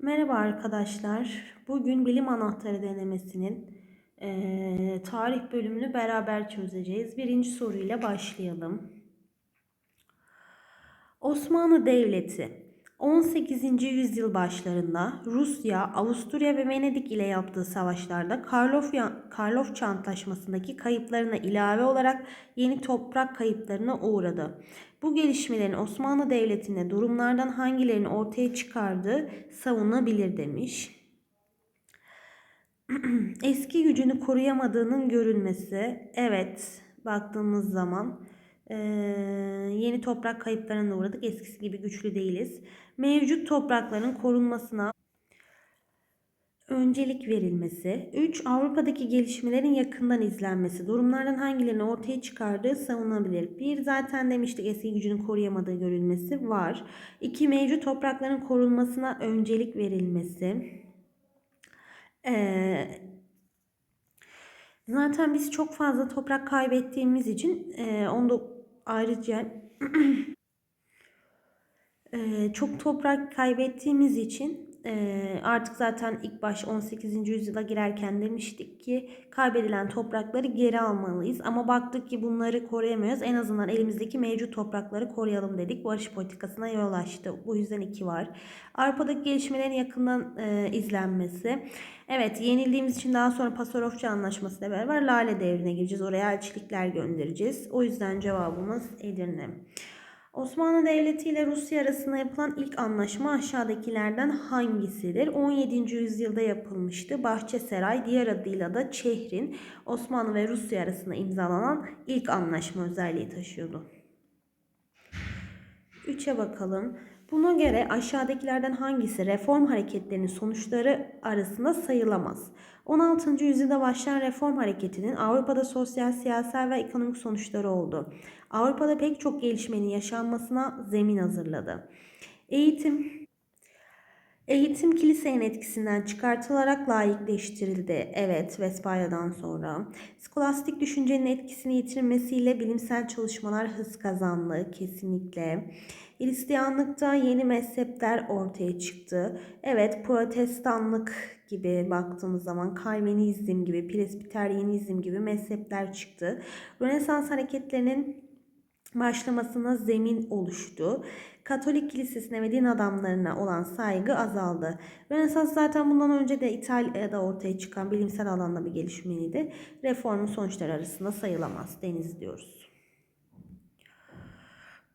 Merhaba arkadaşlar. Bugün bilim anahtarı denemesinin eee, tarih bölümünü beraber çözeceğiz. Birinci soruyla başlayalım. Osmanlı Devleti 18. yüzyıl başlarında Rusya, Avusturya ve Venedik ile yaptığı savaşlarda Karlofça Antlaşması'ndaki kayıplarına ilave olarak yeni toprak kayıplarına uğradı. Bu gelişmelerin Osmanlı Devleti'nde durumlardan hangilerini ortaya çıkardığı savunabilir demiş. Eski gücünü koruyamadığının görülmesi. Evet, baktığımız zaman eee, yeni toprak kayıplarına uğradık. Eskisi gibi güçlü değiliz. Mevcut toprakların korunmasına öncelik verilmesi. 3. Avrupa'daki gelişmelerin yakından izlenmesi. Durumlardan hangilerini ortaya çıkardığı savunabilir. 1. Zaten demiştik eski gücünü koruyamadığı görülmesi var. 2. Mevcut toprakların korunmasına öncelik verilmesi. Ee, zaten biz çok fazla toprak kaybettiğimiz için e, onu da ayrıca çok toprak kaybettiğimiz için artık zaten ilk baş 18. yüzyıla girerken demiştik ki kaybedilen toprakları geri almalıyız. Ama baktık ki bunları koruyamıyoruz. En azından elimizdeki mevcut toprakları koruyalım dedik. Barış politikasına yol açtı. Bu yüzden iki var. Avrupa'daki gelişmelerin yakından e, izlenmesi. Evet yenildiğimiz için daha sonra Pasarofça Anlaşması ile beraber Lale devrine gireceğiz. Oraya elçilikler göndereceğiz. O yüzden cevabımız Edirne. Osmanlı Devleti ile Rusya arasında yapılan ilk anlaşma aşağıdakilerden hangisidir? 17. yüzyılda yapılmıştı. Bahçesaray diğer adıyla da Çehrin Osmanlı ve Rusya arasında imzalanan ilk anlaşma özelliği taşıyordu. 3'e bakalım. Buna göre aşağıdakilerden hangisi reform hareketlerinin sonuçları arasında sayılamaz? 16. yüzyılda başlayan reform hareketinin Avrupa'da sosyal, siyasal ve ekonomik sonuçları oldu. Avrupa'da pek çok gelişmenin yaşanmasına zemin hazırladı. Eğitim Eğitim kilisenin etkisinden çıkartılarak laikleştirildi. Evet, Westfalya'dan sonra. Skolastik düşüncenin etkisini yitirmesiyle bilimsel çalışmalar hız kazandı kesinlikle. Hristiyanlıkta yeni mezhepler ortaya çıktı. Evet, protestanlık gibi baktığımız zaman Kalvinizm gibi, Presbiteryenizm gibi mezhepler çıktı. Rönesans hareketlerinin başlamasına zemin oluştu. Katolik kilisesine ve din adamlarına olan saygı azaldı. Rönesans zaten bundan önce de İtalya'da ortaya çıkan bilimsel alanda bir gelişmeydi. Reformun sonuçları arasında sayılamaz. Deniz diyoruz.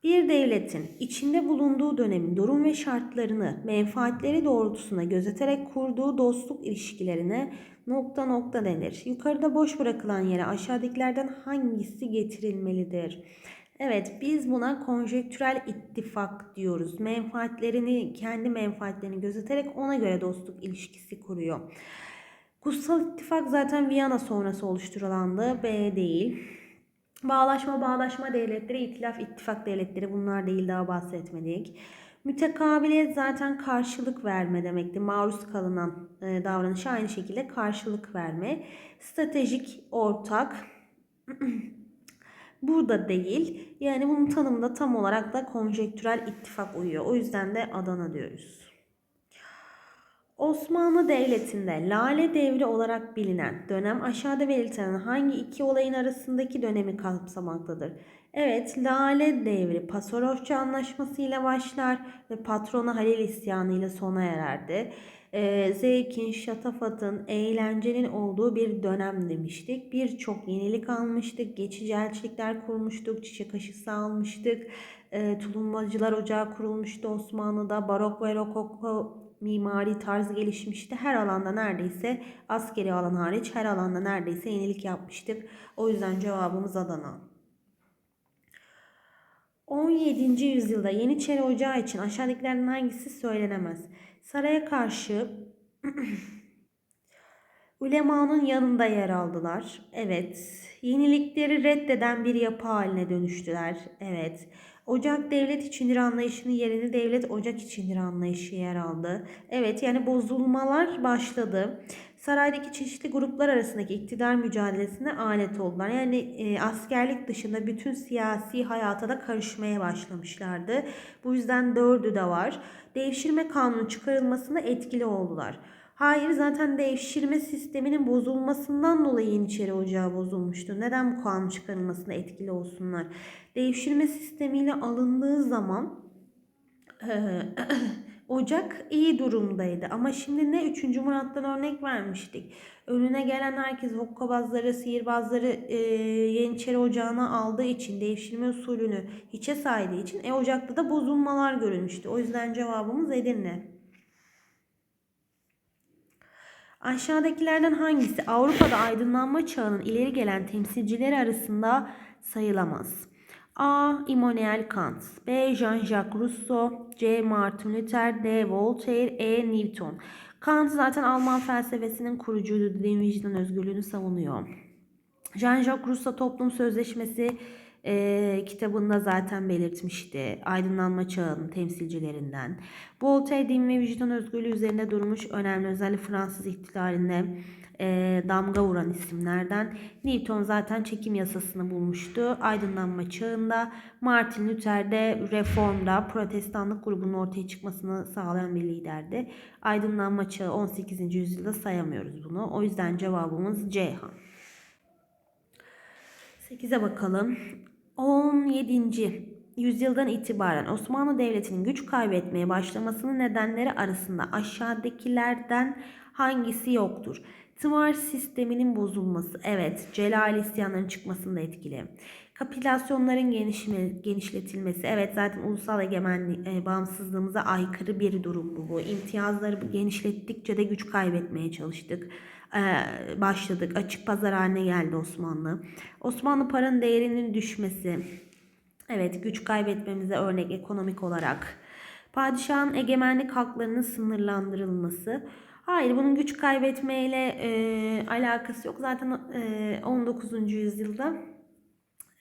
Bir devletin içinde bulunduğu dönemin durum ve şartlarını menfaatleri doğrultusunda gözeterek kurduğu dostluk ilişkilerine nokta nokta denir. Yukarıda boş bırakılan yere aşağıdakilerden hangisi getirilmelidir? Evet biz buna konjektürel ittifak diyoruz. Menfaatlerini, kendi menfaatlerini gözeterek ona göre dostluk ilişkisi kuruyor. Kutsal ittifak zaten Viyana sonrası oluşturulandı. B değil. Bağlaşma, bağlaşma devletleri, itilaf, ittifak devletleri bunlar değil daha bahsetmedik. Mütekabiliyet zaten karşılık verme demekti. Maruz kalınan e, davranışa aynı şekilde karşılık verme. Stratejik ortak burada değil. Yani bunun tanımında tam olarak da konjektürel ittifak uyuyor. O yüzden de Adana diyoruz. Osmanlı Devleti'nde Lale Devri olarak bilinen dönem aşağıda belirtilen hangi iki olayın arasındaki dönemi kapsamaktadır? Evet, Lale Devri Pasarofça Anlaşması ile başlar ve patronu Halil isyanı ile sona ererdi. Ee, zevkin, şatafatın, eğlencenin olduğu bir dönem demiştik. Birçok yenilik almıştık, geçici elçilikler kurmuştuk, çiçek aşısı almıştık. Ee, tulumbacılar ocağı kurulmuştu Osmanlı'da, barok ve rokoko mimari tarz gelişmişti. Her alanda neredeyse askeri alan hariç her alanda neredeyse yenilik yapmıştık. O yüzden cevabımız Adana. 17. yüzyılda Yeniçeri Ocağı için aşağıdakilerden hangisi söylenemez? Saraya karşı ulemanın yanında yer aldılar. Evet. Yenilikleri reddeden bir yapı haline dönüştüler. Evet. Ocak devlet içindir anlayışının yerini devlet ocak içindir anlayışı yer aldı. Evet yani bozulmalar başladı. Saraydaki çeşitli gruplar arasındaki iktidar mücadelesine alet oldular. Yani e, askerlik dışında bütün siyasi hayata da karışmaya başlamışlardı. Bu yüzden dördü de var. Devşirme kanunu çıkarılmasında etkili oldular. Hayır zaten devşirme sisteminin bozulmasından dolayı Yeniçeri Ocağı bozulmuştu. Neden bu kanun çıkarılmasına etkili olsunlar? Devşirme sistemiyle alındığı zaman eee, Ocak iyi durumdaydı ama şimdi ne 3. Murat'tan örnek vermiştik. Önüne gelen herkes hokkabazları, sihirbazları e, Yeniçeri Ocağı'na aldığı için, devşirme usulünü hiçe saydığı için e, Ocak'ta da bozulmalar görülmüştü. O yüzden cevabımız Edirne. Aşağıdakilerden hangisi Avrupa'da aydınlanma çağının ileri gelen temsilcileri arasında sayılamaz? A. Immanuel Kant B. Jean-Jacques Rousseau C. Martin Luther D. Voltaire E. Newton Kant zaten Alman felsefesinin kurucuydu. Din vicdan özgürlüğünü savunuyor. Jean-Jacques Rousseau Toplum Sözleşmesi e, kitabında zaten belirtmişti. Aydınlanma çağının temsilcilerinden. Voltaire din ve vicdan özgürlüğü üzerinde durmuş önemli özellikle Fransız ihtilaline e, damga vuran isimlerden. Newton zaten çekim yasasını bulmuştu. Aydınlanma çağında Martin Luther de reformda protestanlık grubunun ortaya çıkmasını sağlayan bir liderdi. Aydınlanma çağı 18. yüzyılda sayamıyoruz bunu. O yüzden cevabımız Ceyhan. 8'e bakalım. 17. yüzyıldan itibaren Osmanlı Devleti'nin güç kaybetmeye başlamasının nedenleri arasında aşağıdakilerden hangisi yoktur? Tımar sisteminin bozulması. Evet, Celal isyanların çıkmasında etkili. Kapitülasyonların genişme, genişletilmesi. Evet zaten ulusal egemenlik, e, bağımsızlığımıza aykırı bir durum bu. bu. İmtiyazları genişlettikçe de güç kaybetmeye çalıştık e, başladık. Açık pazar haline geldi Osmanlı. Osmanlı paranın değerinin düşmesi. Evet güç kaybetmemize örnek ekonomik olarak. Padişahın egemenlik haklarının sınırlandırılması. Hayır bunun güç kaybetmeyle e, alakası yok. Zaten e, 19. yüzyılda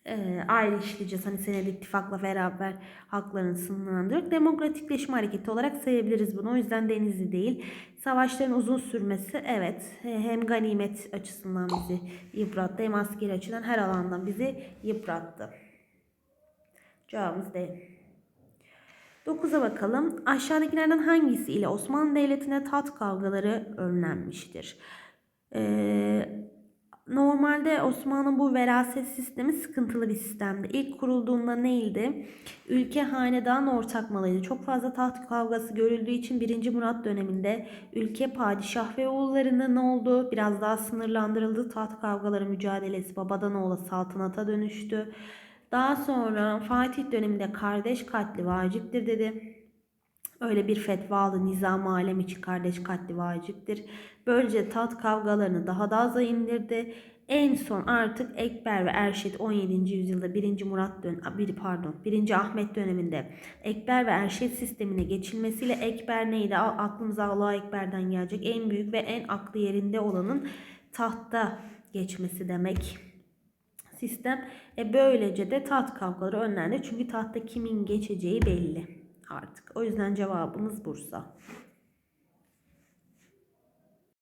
e, ayrı işleyeceğiz. Hani senedi ittifakla beraber hakların sınırlandırıp demokratikleşme hareketi olarak sayabiliriz bunu. O yüzden Denizli değil. Savaşların uzun sürmesi evet hem ganimet açısından bizi yıprattı hem askeri açıdan her alandan bizi yıprattı. Cevabımız D. 9'a bakalım. Aşağıdakilerden hangisi ile Osmanlı Devleti'ne tat kavgaları önlenmiştir? Ee, Normalde Osmanlı bu veraset sistemi sıkıntılı bir sistemdi. İlk kurulduğunda neydi? Ülke hanedan ortak malıydı. Çok fazla taht kavgası görüldüğü için 1. Murat döneminde ülke padişah ve oğullarında ne oldu? Biraz daha sınırlandırıldı. Taht kavgaları mücadelesi babadan oğula saltanata dönüştü. Daha sonra Fatih döneminde kardeş katli vaciptir dedi. Öyle bir fetvalı nizam alem için kardeş katli vaciptir. Böylece tat kavgalarını daha da aza indirdi. En son artık Ekber ve Erşit 17. yüzyılda 1. Murat dön bir pardon 1. Ahmet döneminde Ekber ve Erşit sistemine geçilmesiyle Ekber neydi? Aklımıza Allah Ekber'den gelecek en büyük ve en aklı yerinde olanın tahta geçmesi demek sistem. E böylece de taht kavgaları önlendi. Çünkü tahta kimin geçeceği belli artık. O yüzden cevabımız Bursa.